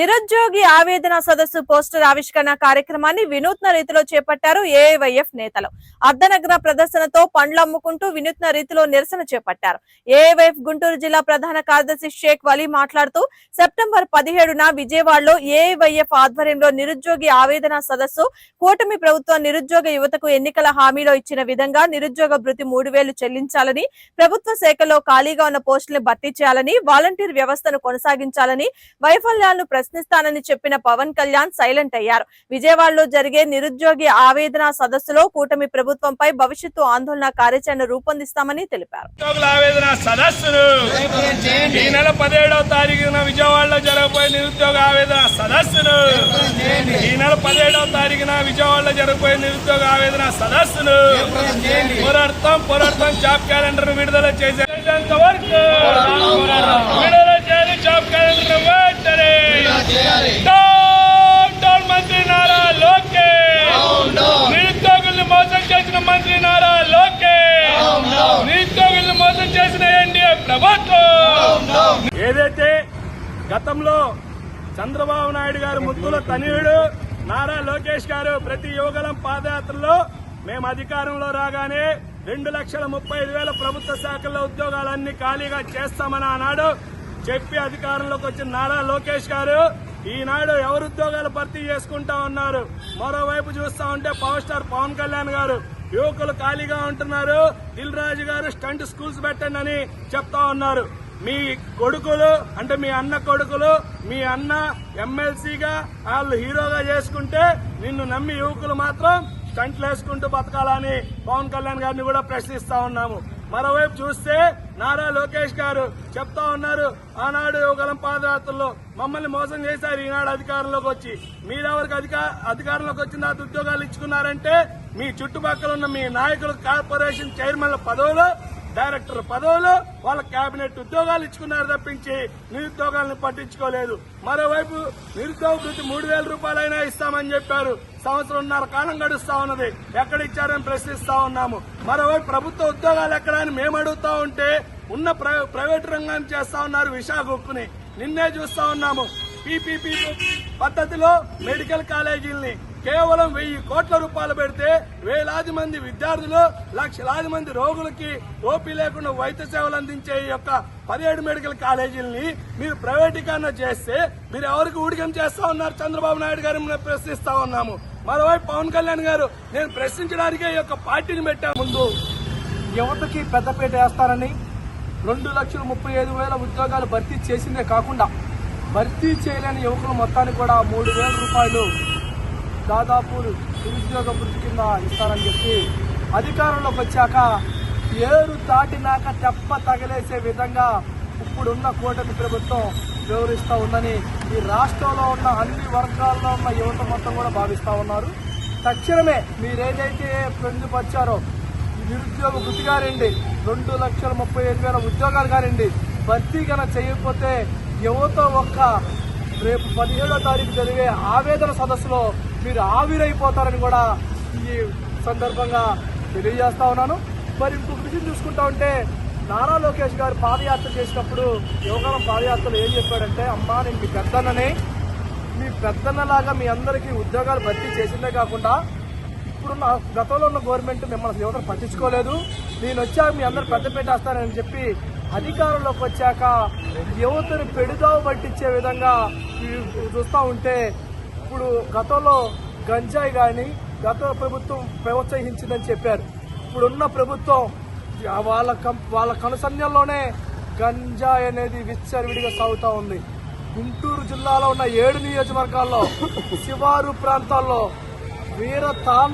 నిరుద్యోగి ఆవేదన సదస్సు పోస్టర్ ఆవిష్కరణ కార్యక్రమాన్ని వినూత్న రీతిలో చేపట్టారు ఏఐవైఎఫ్ నేతలు. అర్ధనగ్న ప్రదర్శనతో పండ్లు అమ్ముకుంటూ వినూత్న రీతిలో నిరసన చేపట్టారు. ఏఐవైఎఫ్ గుంటూరు జిల్లా ప్రధాన కార్యదర్శి షేక్ వలీ మాట్లాడుతూ సెప్టెంబర్ పదిహేడున విజయవాడలో ఏఐవైఎఫ్ ఆధ్వర్యంలో నిరుద్యోగి ఆవేదన సదస్సు కూటమి ప్రభుత్వం నిరుద్యోగ యువతకు ఎన్నికల హామీలో ఇచ్చిన విధంగా నిరుద్యోగ భృతి మూడు వేలు చెల్లించాలని ప్రభుత్వ శాఖలో ఖాళీగా ఉన్న పోస్టులు భర్తీ చేయాలని వాలంటీర్ వ్యవస్థను కొనసాగించాలని వైఫల్యాలను ప్రశ్నిస్తానని చెప్పిన పవన్ కళ్యాణ్ సైలెంట్ అయ్యారు. విజయవాడలో జరిగే నిరుద్యోగి ఆవేదన సదస్సులో కూటమి ప్రభుత్వంపై భవిష్యత్తు ఆందోళన కార్యాచరణ రూపొందిస్తామని తెలిపారు. ఆవేదన సదస్సును ఈ నెల పదిహేడవ తారీఖున విజయవాడలో జరగబోయే నిరుద్యోగ ఆవేదన సదస్సును ఈ నెల పదిహేడవ తారీఖున విజయవాడలో జరగబోయే నిరుద్యోగ ఆవేదన సదస్సును పోరాడతాం పోరాడతాం జాబ్ క్యాలెండర్ విడుదల చేసేంత వరకు విడుదల చేయాలి జాబ్ క్యాలెండర్ వెంటనే డౌన్ డౌన్ మంత్రి నారా లోకేష్ నిరుద్యోగుల్ని మోసం చేసిన మంత్రి నారా లోకేష్ నిరుద్యోగుల్ని మోసం చేసిన ఎన్డీఏ ప్రభుత్వం ఏదైతే గతంలో చంద్రబాబు నాయుడు గారు ముత్తుల తనయుడు నారా లోకేష్ గారు ప్రతి యువగలం పాదయాత్రలో మేము అధికారంలో రాగానే రెండు లక్షల ముప్పై ఐదు వేల ప్రభుత్వ శాఖల్లో ఉద్యోగాలన్నీ ఖాళీగా చేస్తామని ఆనాడు చెప్పి అధికారంలోకి వచ్చిన నారా లోకేష్ గారు ఈనాడు ఎవరు ఉద్యోగాలు భర్తీ చేసుకుంటా ఉన్నారు? మరోవైపు చూస్తా ఉంటే పవర్ స్టార్ పవన్ కళ్యాణ్ గారు యువకులు ఖాళీగా ఉంటున్నారు దిల్ రాజు గారు స్టంట్ స్కూల్స్ పెట్టండి అని చెప్తా ఉన్నారు. మీ కొడుకులు అంటే మీ అన్న కొడుకులు మీ అన్న ఎమ్మెల్సీగా వాళ్ళు హీరోగా చేసుకుంటే నిన్ను నమ్మి యువకులు మాత్రం స్టంట్లు వేసుకుంటూ బతకాలని పవన్ కళ్యాణ్ గారిని కూడా ప్రశ్నిస్తా ఉన్నాము. మరోవైపు చూస్తే నారా లోకేష్ గారు చెప్తా ఉన్నారు ఆనాడు యువగలం పాదయాత్రలో మమ్మల్ని మోసం చేశారు ఈనాడు అధికారంలోకి వచ్చి. మీరెవరికి అధికార అధికారంలోకి వచ్చిన తర్వాత ఉద్యోగాలు ఇచ్చుకున్నారంటే మీ చుట్టుపక్కల ఉన్న మీ నాయకులు కార్పొరేషన్ చైర్మన్ల పదవులు డైరెక్టర్ పదవులు వాళ్ళ కేబినెట్ ఉద్యోగాలు ఇచ్చుకున్నారు తప్పించి నిరుద్యోగాలను పట్టించుకోలేదు. మరోవైపు నిరుద్యోగ వృత్తి మూడు వేల రూపాయలైనా ఇస్తామని చెప్పారు. సంవత్సరంన్నర కాలం గడుస్తా ఉన్నది. ఎక్కడ ఇచ్చారని ప్రశ్నిస్తా ఉన్నాము. మరోవైపు ప్రభుత్వ ఉద్యోగాలు ఎక్కడ అని మేము అడుగుతా ఉంటే ఉన్న ప్రైవేట్ రంగాన్ని చేస్తా ఉన్నారు విశాఖ నిన్నే చూస్తా ఉన్నాము. పీపీపీ పద్ధతిలో మెడికల్ కాలేజీల్ని కేవలం వెయ్యి కోట్ల రూపాయలు పెడితే వేలాది మంది విద్యార్థులు లక్షలాది మంది రోగులకి ఓపీ లేకుండా వైద్య సేవలు అందించే ఈ యొక్క పదిహేడు మెడికల్ కాలేజీలని మీరు ప్రైవేటీకరణ చేస్తే మీరు ఎవరికి ఊడికం చేస్తా ఉన్నారు? చంద్రబాబు నాయుడు గారు మేము ప్రశ్నిస్తా ఉన్నాము. మరోవైపు పవన్ కళ్యాణ్ గారు నేను ప్రశ్నించడానికే ఈ యొక్క పార్టీని పెట్టా ముందు యువతకి పెద్దపీట వేస్తారని రెండు లక్షల ముప్పై ఐదు వేల ఉద్యోగాలు భర్తీ చేసిందే కాకుండా భర్తీ చేయలేని యువకులు మొత్తానికి కూడా మూడు వేల రూపాయలు దాదాపు నిరుద్యోగ వృత్తి కింద ఇస్తారని చెప్పి అధికారంలోకి వచ్చాక ఏరు దాటినాక తెప్ప తగిలేసే విధంగా ఇప్పుడున్న కూటమి ప్రభుత్వం వివరిస్తూ ఉందని ఈ రాష్ట్రంలో ఉన్న అన్ని వర్గాల్లో ఉన్న యువత మొత్తం కూడా భావిస్తూ ఉన్నారు. తక్షణమే మీరేదైతే పొందుపరిచారో నిరుద్యోగ వృత్తి కానివ్వండి రెండు లక్షల ముప్పై ఐదు వేల ఉద్యోగాలు కానివ్వండి భర్తీ కనుక చేయకపోతే యువత ఒక్క రేపు పదిహేడో తారీఖు జరిగే ఆవేదన సదస్సులో మీరు ఆవిరైపోతారని కూడా ఈ సందర్భంగా తెలియజేస్తా ఉన్నాను. మరి ఇంకొక విషయం చూసుకుంటా ఉంటే నారా లోకేష్ గారు పాదయాత్ర చేసినప్పుడు యువకాలం పాదయాత్రలో ఏం చెప్పాడంటే అమ్మా నేను మీ పెద్దన్ననే. మీ పెద్దన్నలాగా మీ అందరికీ ఉద్యోగాలు భర్తీ చేసిందే కాకుండా ఇప్పుడున్న గతంలో ఉన్న గవర్నమెంట్ మిమ్మల్ని యువతను పట్టించుకోలేదు. నేను వచ్చాక మీ అందరు పెద్ద పెట్టేస్తానని చెప్పి అధికారంలోకి వచ్చాక యువతను పెడుదావ పట్టించే విధంగా చూస్తూ ఉంటే ఇప్పుడు గతంలో గంజాయి కానీ గత ప్రభుత్వం ప్రోత్సహించిందని చెప్పారు. ఇప్పుడున్న ప్రభుత్వం వాళ్ళ కం- వాళ్ళ కనుసన్యంలోనే గంజాయి అనేది విచ్చరివిడిగా సాగుతూ ఉంది. గుంటూరు జిల్లాలో ఉన్న ఏడు నియోజకవర్గాల్లో శివారు ప్రాంతాల్లో వీర తాండ